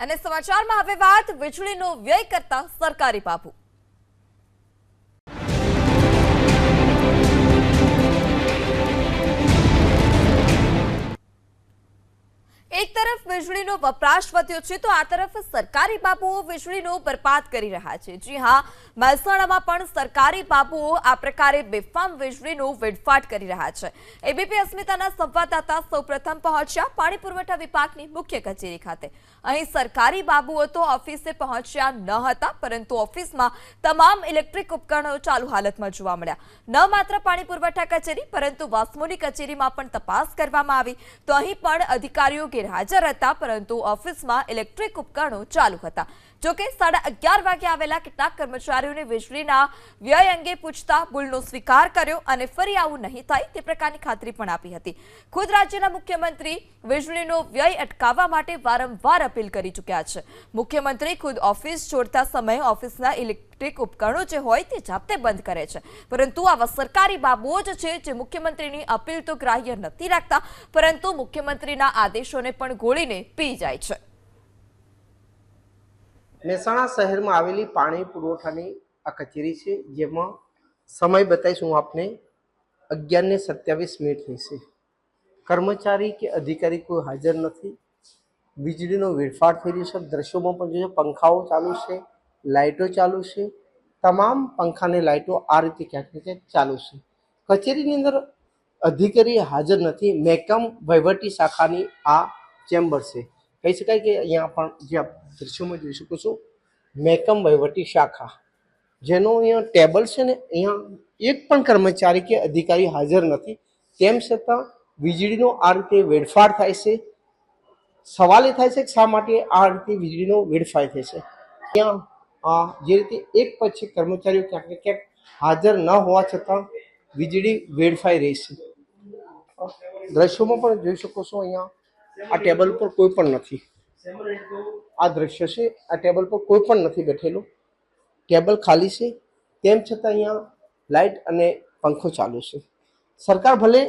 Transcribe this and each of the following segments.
અને સમાચારમાં હવે વાત વીજળીનો વ્યય કરતા સરકારી બાબુ. એક તરફ વીજળીનો વપરાશ વધ્યો છે, તો આ તરફ સરકારી બાબુઓ વીજળીનો બરબાદ કરી રહ્યા છે. જી હા, મહેસાણામાં પણ સરકારી બાબુઓ આ પ્રકારે બેફામ વીજળીનો વેડફાટ કરી રહ્યા છે. એબીપી અસ્મિતાના સંવાદદાતા સૌપ્રથમ પહોંચ્યા પાણી પુરવઠા વિભાગની મુખ્ય કચેરી ખાતે. અહીં સરકારી બાબુઓ તો ઓફિસે પહોંચ્યા ન હતા, પરંતુ ઓફિસમાં તમામ ઇલેક્ટ્રિક ઉપકરણો ચાલુ હાલતમાં જોવા મળ્યા. ન માત્ર પાણી પુરવઠા કચેરી, પરંતુ વાસ્મોની કચેરીમાં પણ તપાસ કરવામાં આવી. તો અહીં પણ અધિકારીઓ ગેરહાજર હતા પરંતુ ઓફિસમાં ઇલેક્ટ્રિક ઉપકરણો ચાલુ હતા. જોકે સાડા અગિયાર વાગે આવેલા કેટલાક કર્મચારીઓને વીજળીના વ્યય અંગે પૂછતા ભૂલનો સ્વીકાર કર્યો અને ફરી આવું નહીં થાય તે પ્રકારની ખાતરી પણ આપી હતી. ખુદ રાજ્યના મુખ્યમંત્રી વીજળીનો વ્યય અટકાવવા માટે વારંવાર અપીલ કરી ચૂક્યા છે. મુખ્યમંત્રી ખુદ ઓફિસ છોડતા સમયે ઓફિસના ઇલેક્ટ્રિક ઉપકરણો જે હોય તે જાતે બંધ કરે છે. પરંતુ આવા સરકારી બાબુઓ જ છે જે મુખ્યમંત્રીની અપીલ તો ગ્રાહ્ય નથી રાખતા, પરંતુ મુખ્યમંત્રીના આદેશોને પણ ગોળીને પી જાય છે. મહેસાણા શહેરમાં આવેલી પાણી પુરવઠાની આ કચેરી છે, જેમાં સમય બતાવીશ, હું આપને અગિયારને સત્યાવીસ મિનિટ થશે. કર્મચારી કે અધિકારી કોઈ હાજર નથી. વીજળીનો વેડફાટ થઈ રહ્યો છે, દ્રશ્યોમાં પણ જોઈએ પંખાઓ ચાલુ છે, લાઇટો ચાલુ છે. તમામ પંખાને લાઇટો આ રીતે ક્યાંક ને ક્યાંક ચાલુ છે. કચેરીની અંદર અધિકારી હાજર નથી. મેકમ વહીવટી શાખાની આ ચેમ્બર છે. કહી શકાય કે અહીંયા પણ જે આપ દૃશ્યોમાં જોઈ શકો છો, મેકમ વહીવટી શાખા, જેનો અહીંયા ટેબલ છે ને, અહીંયા એક પણ કર્મચારી કે અધિકારી હાજર નથી. તેમ છતાં વીજળીનો આ રીતે વેડફાટ થાય છે. સવાલ એ થાય છે કે શા માટે આ રીતે વીજળીનો વેડફાટ થાય છે? ત્યાં આ જે રીતે એક પછી કર્મચારીઓ ક્યાંક ને ક્યાંક હાજર ન હોવા છતાં વીજળી વેડફાઈ રહી છે. દ્રશ્યોમાં પણ જોઈ શકો છો અહીંયા આ ટેબલ પર કોઈ પણ નથી. આ દ્રશ્ય છે, આ ટેબલ પર કોઈ પણ નથી બેઠેલું. ટેબલ ખાલી છે, તેમ છતાં અહીંયા લાઇટ અને પંખો ચાલુ છે. સરકાર ભલે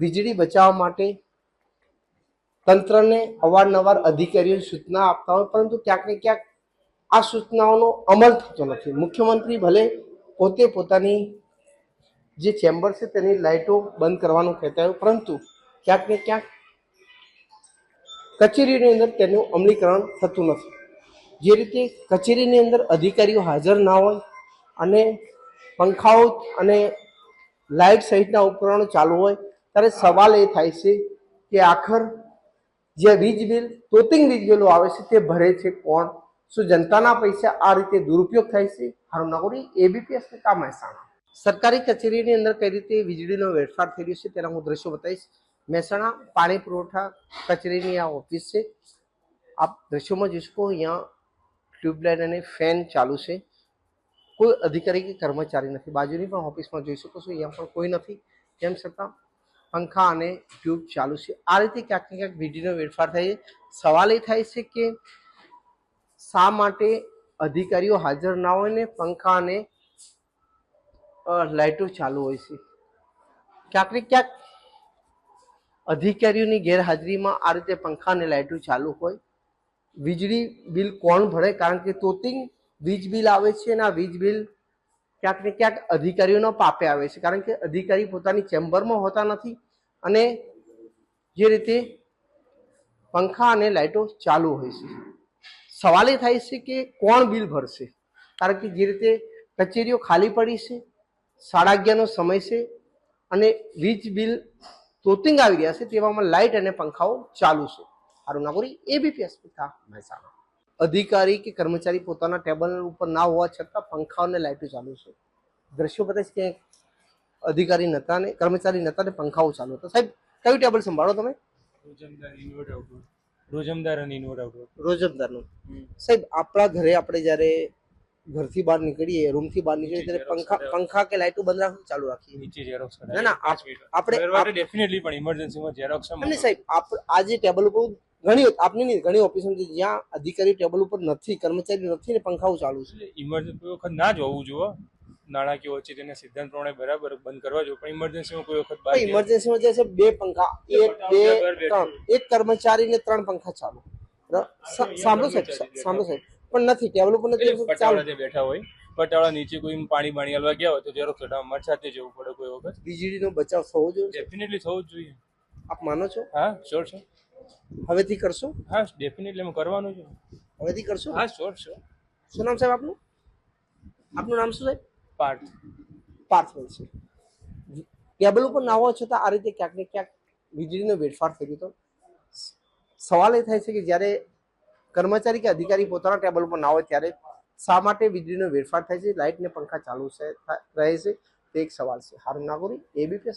વીજળી બચાવવા માટે તંત્રને અવારનવાર અધિકારીઓ સૂચના આપતા હોય, પરંતુ ક્યાંક ક્યાંક આ સૂચનાઓનો અમલ થતો નથી. મુખ્યમંત્રી ભલે પોતે પોતાની જે ચેમ્બર છે તેની લાઇટો બંધ કરવાનું કહેતા હોય, પરંતુ ક્યાંક ને ક્યાંક કચેરીની અંદર તેનું અમલીકરણ થતું નથી. જે રીતે કચેરીની અંદર અધિકારીઓ હાજર ના હોય અને પંખાઓ અને લાઇટ સહિતના ઉપકરણો ચાલુ હોય, ત્યારે સવાલ એ થાય છે કે આખર જે વીજ બિલ, તોતિંગ વીજ બિલો આવે છે, તે ભરે છે કોણ? શું જનતાના પૈસા આ રીતે દુરુપયોગ થાય છે? હારું નાગોરી એબીપીએસ કામ મહેસાણા સરકારી કચેરીની અંદર કઈ રીતે વીજળીનો વેડફાટ થઈ રહ્યો છે તેના હું દ્રશ્યો બતાવીશ. મહેસાણા પાણી પુરવઠા કચેરીની આ ઓફિસ છે. આપ દ્રશ્યોમાં જોઈ શકો અહીંયા ટ્યુબલાઇટ અને ફેન ચાલુ છે. કોઈ અધિકારી કે કર્મચારી નથી. બાજુની પણ ઓફિસમાં જોઈ શકો છો. અહીંયા પણ કોઈ નથી. તેમ છતાં પંખા અને ટ્યુબ ચાલુ છે. આ રીતે ક્યાંક ને ક્યાંક વીજળીનો વેરફાર થાય છે. સવાલ એ થાય છે કે શા માટે અધિકારીઓ હાજર ના હોય ને પંખા અને લાઇટો ચાલુ હોય છે? ક્યાંક ને ક્યાંક અધિકારીઓની ગેરહાજરીમાં આ રીતે પંખા અને લાઇટો ચાલુ હોય. વીજળી બિલ કોણ ભરે? કારણ કે તોતિંગ વીજ બિલ આવે છે અને આ વીજ બિલ ક્યાંક ને ક્યાંક અધિકારીઓના પાપે આવે છે. કારણ કે અધિકારી પોતાની ચેમ્બરમાં હોતા નથી અને જે રીતે પંખા અને લાઇટો ચાલુ હોય છે. સવાલ એ થાય છે કે કોણ બિલ ભરશે? કારણ કે જે રીતે કચેરીઓ ખાલી પડી છે, સાડા અગિયારનો સમય છે અને વીજ બિલ તોતિંગ આવી રહ્યા છે તેવામાં લાઇટ અને પંખાઓ ચાલુ છે. હારું નાગોરી એબીપી અસ્મિતા મહેસાણા અધિકારી કે કર્મચારી પોતાના ટેબલ ઉપર ના હોવા છતાં પંખાઓ અને લાઇટો ચાલુ છે. દ્રશ્યો બતાવીશ કે અધિકારી નતા ને કર્મચારી નતા ને પંખાઓ ચાલુ હતા. સાહેબ કયું ટેબલ સંભાળો તમે? રોજમદાર અને આઉટવર્ડ રોજમદાર અને ઇનવર્ટ આઉટવર્ડ રોજમદારનું. સાહેબ આપણા ઘરે આપણે જ્યારે ઘરથી બહાર નીકળીએ રૂમથી બહાર નીકળીએ ત્યારે પંખા પંખા કે લાઇટો બંધ રાખવું ચાલુ રાખીએ. નીચે ઝેરોક્સ ના, ના, આપણે- ડેફિનેટલી પણ ઇમરજન્સીમાં ઝેરોક્સ અને સાહેબ આજે ટેબલ ઉપર ઘણી આપની નહીં ઘણી ઓફિસો છે જ્યાં અધિકારી ટેબલ ઉપર નથી કર્મચારી નથી ને પંખાઓ ચાલુ છે. ઇમરજન્સી વખત ના જ હોવું જોઈએ નાણાકીય વચ્ચે તેને સિદ્ધાંત પ્રમાણે બરાબર બંધ કરવા જોઈએ પણ ઇમરજન્સીમાં કોઈ વખત ઇમરજન્સીમાં જે છે બે પંખા એક બે ત્રણ. એક કર્મચારી ને ત્રણ પંખા ચાલુ. સાંભળો સાહેબ સાંભળો સાહેબ. પણ નથી ટેબલ ઉપર નથી જે બેઠા હોય પટાવાળા નીચે કોઈ પાણી બાણી હલવા ગયા હોય તો ઝેરોક્ષ થોડા અમારી જવું પડે કોઈ વખત? વીજળીનો બચાવ થવો જોઈએ ડેફિનેટલી થવો જોઈએ. આપ માનો છો? હા શ્યોર છે હવેથી કરશો? હા ડેફિનેટલી હું કરવાનું છું. હવેથી કરશો? હા શ્યોર શ્યોર શું નામ સાહેબ આપનું? આપનું નામ શું સાહેબ? પાર્ટ પાર્થવેલ છે. ટેબલ ઉપર ના હોવા છતાં આ રીતે ક્યાંક ને ક્યાંક વીજળીનો વેડફાર થઈ ગયો તો સવાલ એ થાય છે કે જ્યારે કર્મચારી કે અધિકારી પોતાના ટેબલ ઉપર ના હોય ત્યારે શા માટે વીજળીનો વેરફાર થાય છે? લાઇટ ને પંખા ચાલુ રહે છે? તે એક સવાલ છે. હારું નાગોરી એબીપી